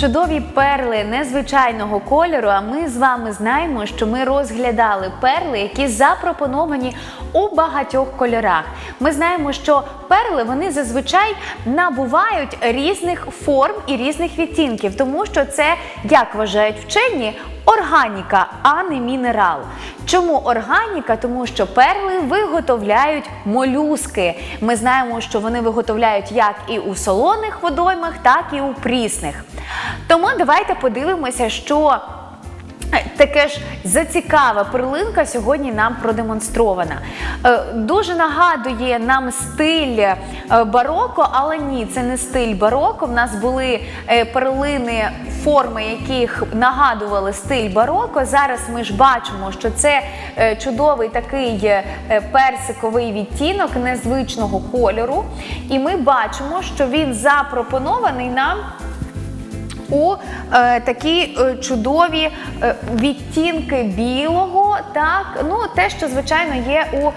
Чудові перли незвичайного кольору. А ми з вами знаємо, що ми розглядали перли, які запропоновані у багатьох кольорах. Ми знаємо, що перли вони зазвичай набувають різних форм і різних відтінків, тому що це, як вважають вчені, органіка, а не мінерал. Чому органіка? Тому що перли виготовляють молюски. Ми знаємо, що вони виготовляють як і у солоних водоймах, так і у прісних. Тому давайте подивимося, що Таке ж зацікава перлинка сьогодні нам продемонстрована. Е, Дуже нагадує нам стиль е, бароко, але ні, це не стиль бароко. В нас були е, перлини, форми яких нагадували стиль бароко. Зараз ми ж бачимо, що це чудовий такий персиковий відтінок незвичного кольору. І ми бачимо, що він запропонований нам у е, такі е, чудові е, відтінки білого, так, ну те, що звичайно є у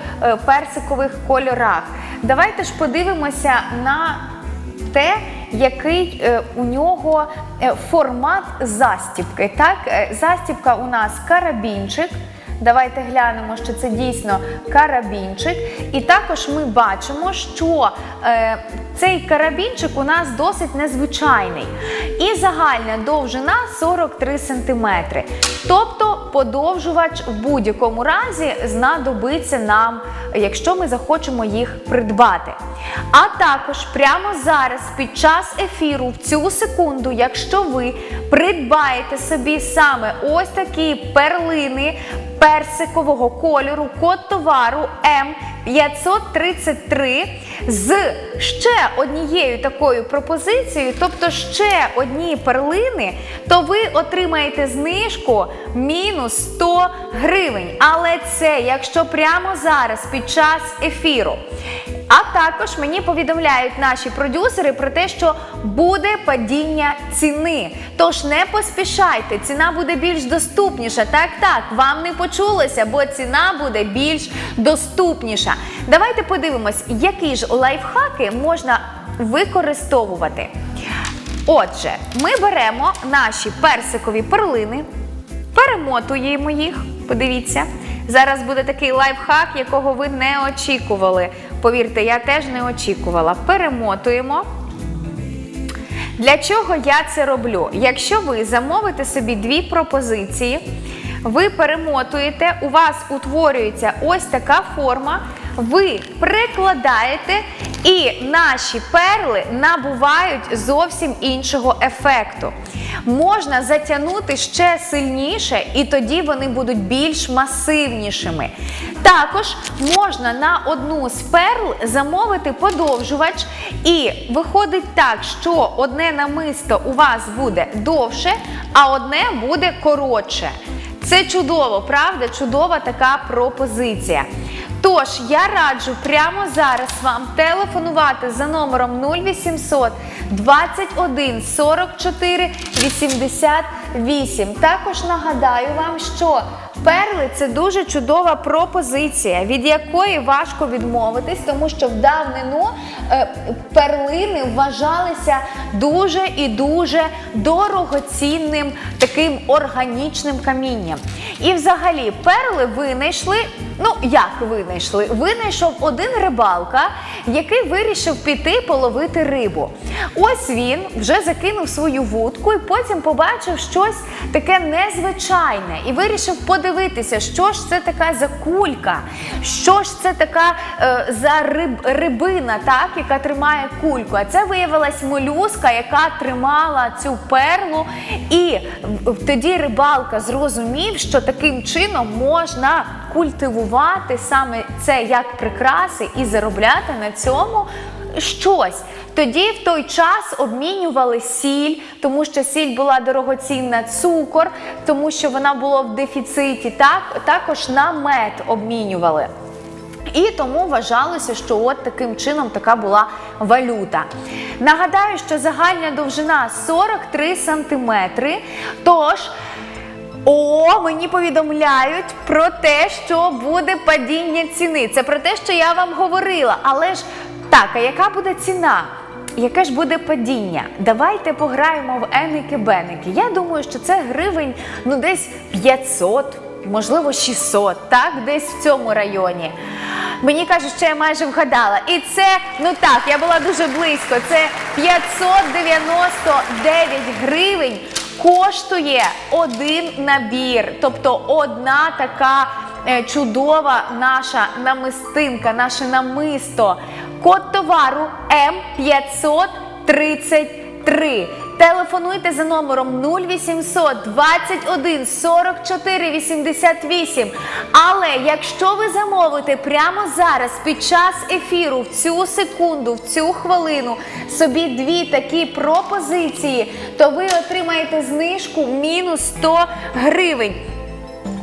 персикових кольорах. Давайте ж подивимося на те, який у нього формат застібки. Так, застібка у нас карабінчик. Давайте глянемо, що це дійсно карабінчик. І також ми бачимо, що е, цей карабінчик у нас досить незвичайний. І загальна довжина 43 см. Тобто подовжувач в будь-якому разі знадобиться нам, якщо ми захочемо їх придбати. А також прямо зараз, під час ефіру, в цю секунду, якщо ви придбаєте собі саме ось такі перлини персикового кольору, код товару М533 з ще однією такою пропозицією, тобто ще одні перлини, то ви отримаєте знижку мінус 100 гривень. Але це якщо прямо зараз під час ефіру. А також мені повідомляють наші продюсери про те, що буде падіння ціни. Тож не поспішайте, ціна буде більш доступніша. Так, так, вам не почулося, бо ціна буде більш доступніша. Давайте подивимось, які ж лайфхаки можна використовувати. Отже, ми беремо наші персикові перлини, перемотуємо їх. Подивіться. Зараз буде такий лайфхак, якого ви не очікували. Повірте, я теж не очікувала. Перемотуємо. Для чого я це роблю? Якщо ви замовите собі дві пропозиції, ви перемотуєте, у вас утворюється ось така форма, ви прикладаєте, і наші перли набувають зовсім іншого ефекту. Можна затягнути ще сильніше, і тоді вони будуть більш масивнішими. Також можна на одну з перл замовити подовжувач, і виходить так, що одне намисто у вас буде довше, а одне буде коротше. Це чудово, правда? Чудова така пропозиція. Тож я раджу прямо зараз вам телефонувати за номером 0800 21 44 88. Також нагадаю вам, що перли це дуже чудова пропозиція, від якої важко відмовитись, тому що в давнину е, перлини вважалися дуже і дуже дорогоцінним таким органічним камінням. І взагалі перли винайшли. Ну, як винайшли? Винайшов один рибалка, який вирішив піти половити рибу. Ось він вже закинув свою вудку і потім побачив щось таке незвичайне і вирішив подивитися, що ж це така за кулька, що ж це така е, за риб, рибина, так, яка тримає кульку. А це виявилась молюска, яка тримала цю перлу. І тоді рибалка зрозумів, що таким чином можна культивувати саме це як прикраси і заробляти на цьому щось. Тоді в той час обмінювали сіль, тому що сіль була дорогоцінна, цукор, тому що вона була в дефіциті. Так, також на мед обмінювали. І тому вважалося, що от таким чином така була валюта. Нагадаю, що загальна довжина 43 сантиметри. Тож о, мені повідомляють про те, що буде падіння ціни. Це про те, що я вам говорила. Але ж так, а яка буде ціна? яке ж буде падіння? Давайте пограємо в еники-беники. Я думаю, що це гривень ну десь 500, можливо 600, так, десь в цьому районі. Мені кажуть, що я майже вгадала. І це, ну так, я була дуже близько. Це 599 гривень коштує один набір. Тобто одна така е, чудова наша намистинка, наше намисто. Код товару М533. Телефонуйте за номером 0800 21 44 88. Але якщо ви замовите прямо зараз під час ефіру в цю секунду, в цю хвилину собі дві такі пропозиції, то ви отримаєте знижку мінус 100 гривень.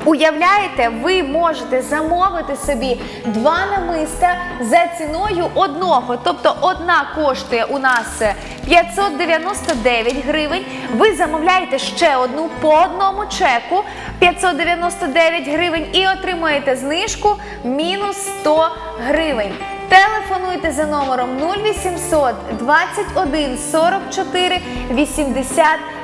Уявляєте, ви можете замовити собі два намиста за ціною одного. Тобто одна коштує у нас 599 гривень. Ви замовляєте ще одну по одному чеку 599 гривень і отримуєте знижку мінус 100 гривень. Телефонуйте за номером 0800 21 44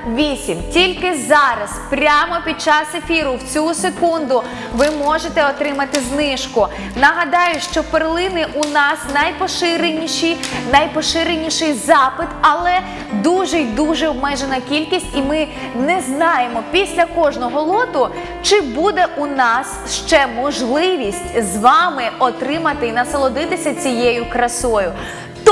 88. Тільки зараз, прямо під час ефіру, в цю секунду, ви можете отримати знижку. Нагадаю, що перлини у нас найпоширеніші, найпоширеніший запит, але дуже й дуже обмежена кількість, і ми не знаємо після кожного лоту, чи буде у нас ще можливість з вами отримати і насолодитися цією красою.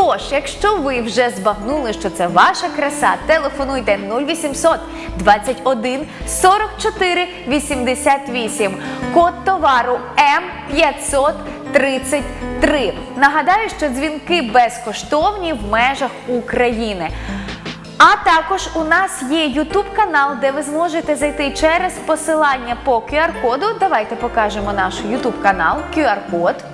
Тож, якщо ви вже збагнули, що це ваша краса, телефонуйте 0800 21 44 88. Код товару М533. Нагадаю, що дзвінки безкоштовні в межах України. А також у нас є YouTube канал, де ви зможете зайти через посилання по QR-коду. Давайте покажемо наш YouTube канал, QR-код.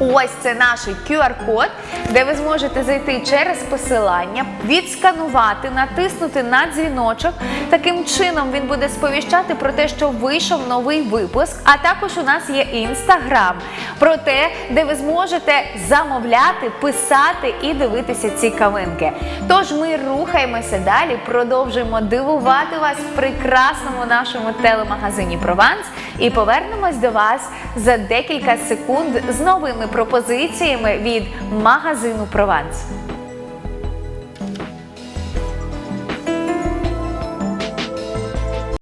Ось це наш QR-код, де ви зможете зайти через посилання, відсканувати, натиснути на дзвіночок. Таким чином він буде сповіщати про те, що вийшов новий випуск. А також у нас є інстаграм про те, де ви зможете замовляти, писати і дивитися ці кавинки. Тож ми рухаємося далі, продовжуємо дивувати вас в прекрасному нашому телемагазині Прованс і повернемось до вас за декілька секунд з новими пропозиціями від магазину Прованс.